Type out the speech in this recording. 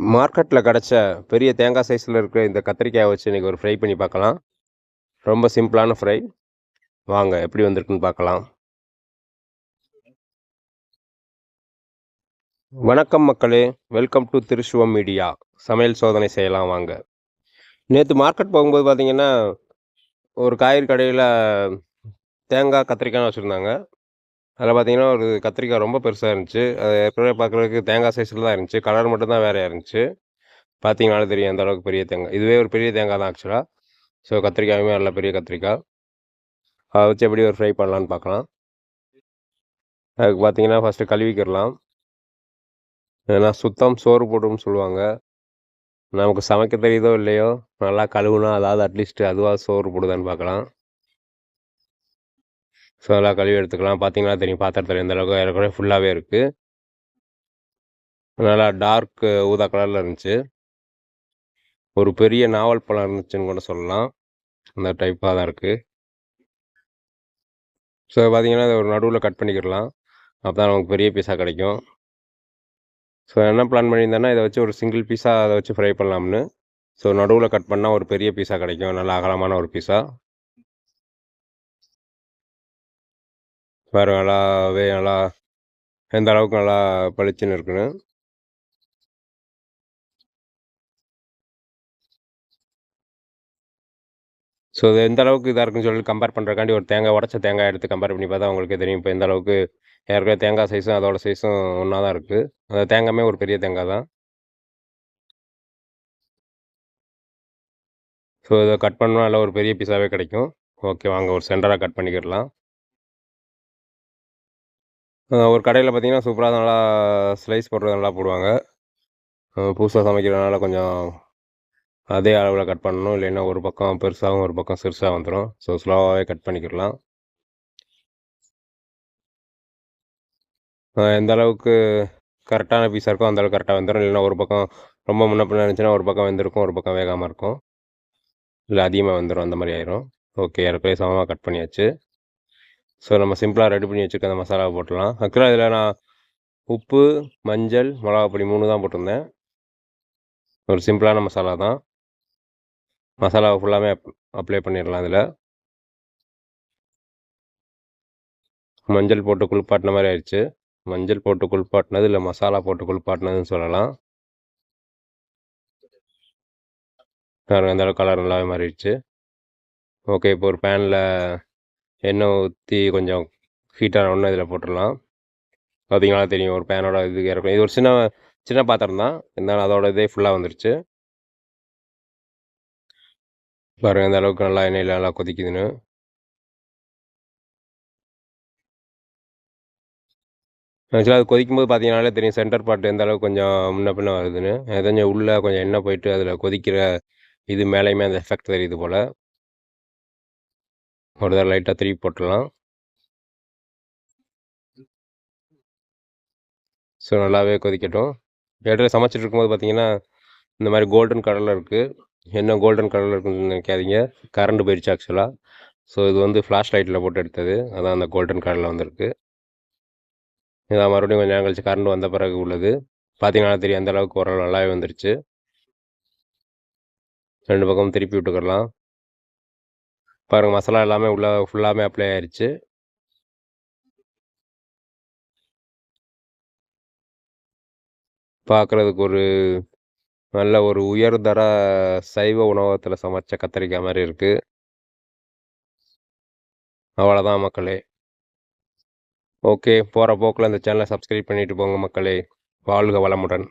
மார்க்கெட்டில் கிடச்ச பெரிய தேங்காய் சைஸில் இருக்கிற இந்த கத்திரிக்காயை வச்சு இன்றைக்கி ஒரு ஃப்ரை பண்ணி பார்க்கலாம். ரொம்ப சிம்பிளான ஃப்ரை வாங்க எப்படி வந்திருக்குன்னு பார்க்கலாம். வணக்கம் மக்களே. வெல்கம் டு திருஷுவம் மீடியா சமையல் சோதனை செய்யலாம் வாங்க. நேற்று மார்க்கெட் போகும்போது பார்த்தீங்கன்னா ஒரு காய்கறி கடையில் தேங்காய் கத்திரிக்காய் வச்சுருந்தாங்க. அதில் பார்த்தீங்கன்னா ஒரு கத்திரிக்காய் ரொம்ப பெருசாக இருந்துச்சு. அது ஏற்கனவே பார்க்குறதுக்கு தேங்காய் சைஸில் தான் இருந்துச்சு. கலர் மட்டும் தான் வேறையாக இருந்துச்சு. பார்த்தீங்கனாலும் தெரியும் அந்த அளவுக்கு பெரிய தேங்காய். இதுவே ஒரு பெரிய தேங்காய் தான் ஆக்சுவலாக ஸோ கத்திரிக்காயுமே நல்ல பெரிய கத்திரிக்காய். அதை வச்சு எப்படி ஒரு ஃப்ரை பண்ணலான்னு பார்க்கலாம். அதுக்கு பார்த்தீங்கன்னா ஃபஸ்ட்டு கழுவிக்கிடலாம். ஏன்னா சுத்தம் சோறு போடும்னு சொல்லுவாங்க. நமக்கு சமைக்க தெரியுதோ இல்லையோ நல்லா கழுவுனா அதாவது அட்லீஸ்ட் அதுவாக சோறு போடுதான்னு பார்க்கலாம். ஸோ நல்லா கழுவி எடுத்துக்கலாம். பார்த்தீங்கன்னா தெரியும். பாத்திரத்தில் எந்த அளவுக்கு ஏற்கனவே ஃபுல்லாகவே இருக்குது நல்லா டார்க் ஊதா கலரில் இருந்துச்சு. ஒரு பெரிய நாவல் பழம் இருந்துச்சுன்னு கூட சொல்லலாம். அந்த டைப்பாக தான் இருக்குது ஸோ பார்த்தீங்கன்னா அதை ஒரு நடுவில் கட் பண்ணிக்கிடலாம். அப்போ தான் நமக்கு பெரிய பீஸாக கிடைக்கும். ஸோ என்ன பிளான் பண்ணியிருந்தேன்னா இதை வச்சு ஒரு சிங்கிள் பீஸாக அதை வச்சு ஃப்ரை பண்ணலாம்னு. ஸோ நடுவில் கட் பண்ணால் ஒரு பெரிய பீஸாக கிடைக்கும். நல்லா அகலமான ஒரு பீஸாக வேறு நல்லாவே நல்லா எந்த அளவுக்கு நல்லா பளிச்சுன்னு இருக்கணும் ஸோ இது எந்த அளவுக்கு இதாக இருக்குன்னு சொல்லி கம்பேர் பண்ணுறக்காண்டி ஒரு தேங்காய் உடச்ச தேங்காய் எடுத்து கம்பேர் பண்ணி பார்த்தா உங்களுக்கு தெரியும். இப்போ எந்த அளவுக்கு ஏற்கனவே தேங்காய் சைஸும் அதோட சைஸும் ஒன்றா தான் இருக்குது அந்த தேங்காயுமே ஒரு பெரிய தேங்காய் தான். ஸோ இதை கட் பண்ணால் நல்லா ஒரு பெரிய பீஸாகவே கிடைக்கும். ஓகே வாங்க ஒரு சென்டராக கட் பண்ணிக்கிடலாம். ஒரு கடையில் பார்த்தீங்கன்னா சூப்பராக நல்லா ஸ்லைஸ் போடுறது நல்லா போடுவாங்க. புதுசாக சமைக்கிறதுனால கொஞ்சம் அதே அளவில் கட் பண்ணணும். இல்லைன்னா ஒரு பக்கம் பெருசாகவும் ஒரு பக்கம் சிறுசாக வந்துடும் ஸோ ஸ்லோவாகவே கட் பண்ணிக்கிடலாம். எந்த அளவுக்கு கரெக்டான பீஸாக இருக்கோ அந்தளவுக்கு கரெக்டாக வந்துடும் இல்லைன்னா ஒரு பக்கம் ரொம்ப முன்ன பின்ன இருந்துச்சுன்னா ஒரு பக்கம் வெந்திருக்கும் ஒரு பக்கம் வேகாமல் இருக்கும். இல்லை அதிகமாக வந்துடும் அந்த மாதிரி ஆயிரும். ஓகே ஏற்கனவே சமமாக கட் பண்ணியாச்சு. ஸோ நம்ம சிம்பிளாக ரெடி பண்ணி வச்சுருக்க அந்த மசாலாவை போட்டுடலாம். ஆக்சுவலாக இதில் நான் உப்பு மஞ்சள் மிளகாப்பொடி மூணு தான் போட்டிருந்தேன். ஒரு சிம்பிளான மசாலா தான். மசாலாவை ஃபுல்லாமே அப் அப்ளை பண்ணிடலாம் இதில். மஞ்சள் போட்டு குளிப்பாட்டின மாதிரி ஆயிடுச்சு. மஞ்சள் போட்டு குளிப்பாட்டினது இல்லை மசாலா போட்டு குளிப்பாட்டினதுன்னு சொல்லலாம். அந்த கலர் நல்லாவே மாறிடுச்சு. ஓகே இப்போ ஒரு பேனில் எண்ணெய் ஊற்றி கொஞ்சம் ஹீட்டான ஒன்று இதில் போட்டுடலாம். பார்த்தீங்கன்னா தெரியும். ஒரு பேனோட இது இறக்கும். இது ஒரு சின்ன சின்ன பாத்திரம் தான். இருந்தாலும் அதோட இதே ஃபுல்லாக வந்துருச்சு. பாருங்கள் இந்த அளவுக்கு நல்லா எண்ணெயில் நல்லா கொதிக்குதுன்னு. ஆக்சுவலாக அது கொதிக்கும் போது பார்த்தீங்கனாலே தெரியும். சென்டர் பார்ட் எந்த அளவுக்கு கொஞ்சம் முன்ன பின்ன வருதுன்னு. கொஞ்சம் உள்ளே கொஞ்சம் எண்ணெய் போயிட்டு அதில் கொதிக்கிற இது மேலேயுமே அந்த எஃபெக்ட் தெரியுது போல். ஒரு தடவை லைட்டாக திருப்பி போட்டுடலாம். ஸோ நல்லாவே கொதிக்கட்டும். இடையில சமைச்சிட்டு இருக்கும்போது பார்த்தீங்கன்னா இந்த மாதிரி கோல்டன் கடலில் இருக்குது என்ன கோல்டன் கடலில் இருக்குன்னு நினைக்காதீங்க. கரண்ட் போயிடுச்சு ஆக்சுவலாக ஸோ இது வந்து ஃப்ளாஷ் லைட்டில் போட்டு எடுத்தது. அதான் அந்த கோல்டன் கடலில் வந்திருக்கு. இதான் மறுபடியும் கொஞ்சம் கழிச்சு கரண்ட் வந்த பிறகு உள்ளது. பார்த்தீங்கன்னா தெரியும். அந்த அளவுக்கு ஓரளவு நல்லாவே வந்துருச்சு. ரெண்டு பக்கமும் திருப்பி விட்டுக்கிடலாம் பாருங்கள் மசாலா எல்லாமே உள்ள ஃபுல்லாமே அப்ளை ஆயிடுச்சு பார்க்குறதுக்கு ஒரு நல்ல ஒரு உயர்தர சைவ உணவகத்தில் சமைச்ச கத்திரிக்காய் மாதிரி இருக்குது அவ்வளோதான் மக்களே. ஓகே போகிற போக்கில் இந்த சேனலை சப்ஸ்கிரைப் பண்ணிட்டு போங்க மக்களே. வாழ்க வளமுடன்.